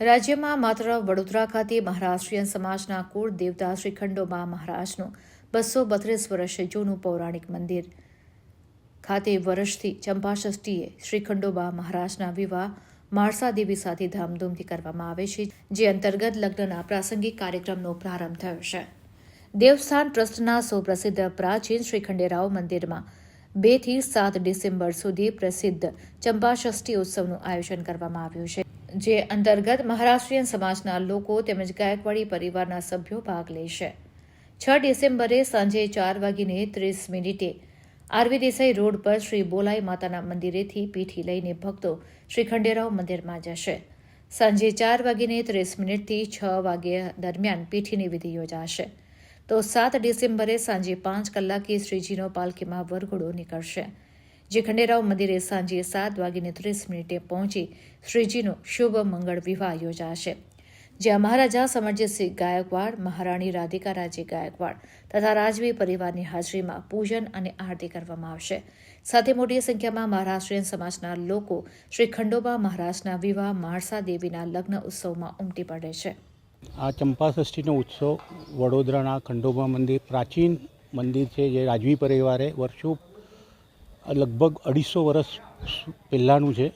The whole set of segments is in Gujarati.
રાજ્યમાં માત્ર વડોદરા ખાતે મહારાષ્ટ્રીયન સમાજના કુળ દેવતા શ્રી ખંડોબા મહારાજનું બસો બત્રીસ વર્ષ જૂનું પૌરાણિક મંદિર ખાતે વર્ષથી ચંપાષષ્ઠીએ શ્રી ખંડોબા મહારાજના વિવાહ માળસા દેવી સાથે ધામધૂમથી કરવામાં આવે છે, જે અંતર્ગત લગ્નના પ્રાસંગિક કાર્યક્રમનો પ્રારંભ થયો છે. દેવસ્થાન ટ્રસ્ટના સુપ્રસિદ્ધ પ્રાચીન શ્રી ખંડેરાવ મંદિરમાં બેથી સાત ડિસેમ્બર સુધી પ્રસિદ્ધ ચંપાષષ્ઠી ઉત્સવનું આયોજન કરવામાં આવ્યું છે. જે અંતર્ગત મહારાષ્ટ્રીયન સમાજના લોકો તેમજ ગાયકવાડી પરિવારના સભ્યો ભાગ લેશે. છ ડિસેમ્બરે સાંજે ચાર વાગીને ત્રીસ મિનિટે આરવી દેસાઈ રોડ પર શ્રી બોલાઈ માતાના મંદિરેથી પીઠી લઈને ભક્તો શ્રી ખંડેરાવ મંદિરમાં જશે. સાંજે ચાર વાગીને ત્રીસ મિનિટથી છ વાગ્યા દરમિયાન પીઠીની વિધિ યોજાશે. તો સાત ડિસેમ્બરે સાંજે પાંચ કલાકે શ્રીજીનો પાલખીમાં વરઘોડો નીકળશે. જે ખંડેરાવ મંદિરે સાંજે સાત વાગીને ત્રીસ મિનિટે પહોંચી શ્રીજીનો શુભ મંગળ વિવાહ યોજાશે. જ્યાં મહારાજા સમરજીતસિંહ ગાયકવાડ, મહારાણી રાધિકા રાજે ગાયકવાડ તથા રાજવી પરિવારની હાજરીમાં પૂજન અને આરતી કરવામાં આવશે. સાથે મોટી સંખ્યામાં મહારાષ્ટ્રીયન સમાજના લોકો શ્રી ખંડોબા મહારાજના વિવાહ, માણસા દેવીના લગ્ન ઉત્સવમાં ઉમટી પડે છે. આ ચંપાષષ્ઠીનો ઉત્સવ વડોદરાના ખંડોબા મંદિર પ્રાચીન મંદિર છે, જે રાજવી પરિવારે વર્ષો લગભગ અઢીસો વર્ષ પહેલાંનું છે.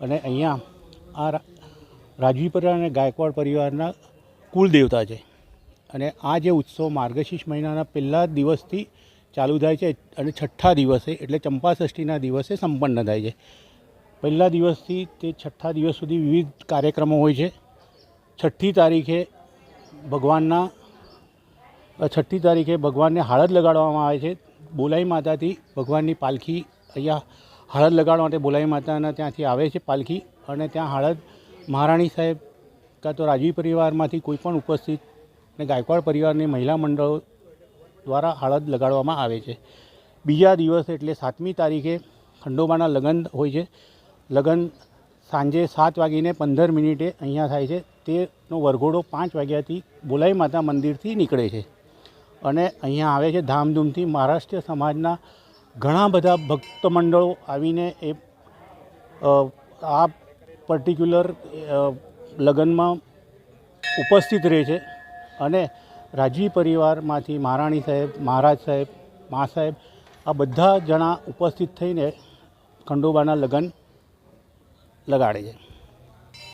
અને અહીંયા આ રાજવીપરા અને ગાયકવાડ પરિવારના કુલદેવતા છે. અને આ જે ઉત્સવ માર્ગશીર્ષ મહિનાના પહેલા દિવસથી ચાલુ થાય છે અને છઠ્ઠા દિવસે, એટલે ચંપાષષ્ઠીના દિવસે સંપન્ન થાય છે. પહેલા દિવસથી તે છઠ્ઠા દિવસ સુધી વિવિધ કાર્યક્રમો હોય છે. છઠ્ઠી તારીખે ભગવાનના છઠ્ઠી તારીખે ભગવાનને હાળદ લગાડવામાં આવે છે. બોલાઈ માતાથી ભગવાનની પાલખી અહીંયા હળદ લગાડવા માટે બોલાઈ માતાના ત્યાંથી આવે છે પાલખી અને ત્યાં હળદ મહારાણી સાહેબ કાં તો રાજવી પરિવારમાંથી કોઈ પણ ઉપસ્થિત અને ગાયકવાડ પરિવારની મહિલા મંડળો દ્વારા હળદ લગાડવામાં આવે છે. બીજા દિવસ એટલે સાતમી તારીખે ખંડોબાના લગ્ન હોય છે. લગ્ન સાંજે સાત વાગીને પંદર મિનિટે અહીંયા થાય છે. તેનો વરઘોડો પાંચ વાગ્યાથી બોલાઈ માતા મંદિરથી નીકળે છે. અને અહીંયા આવે છે ધામધૂમથી મહારાષ્ટ્રીય સમાજના ઘણા બધા ભક્ત મંડળો આવીને એ આ પર્ટિક્યુલર લગ્નમાં ઉપસ્થિત રહે છે. અને રાજવી પરિવારમાંથી મહારાણી સાહેબ, મહારાજ સાહેબ, મા સાહેબ આ બધા જણા ઉપસ્થિત થઈને ખંડોબાના લગ્ન લગાડે છે.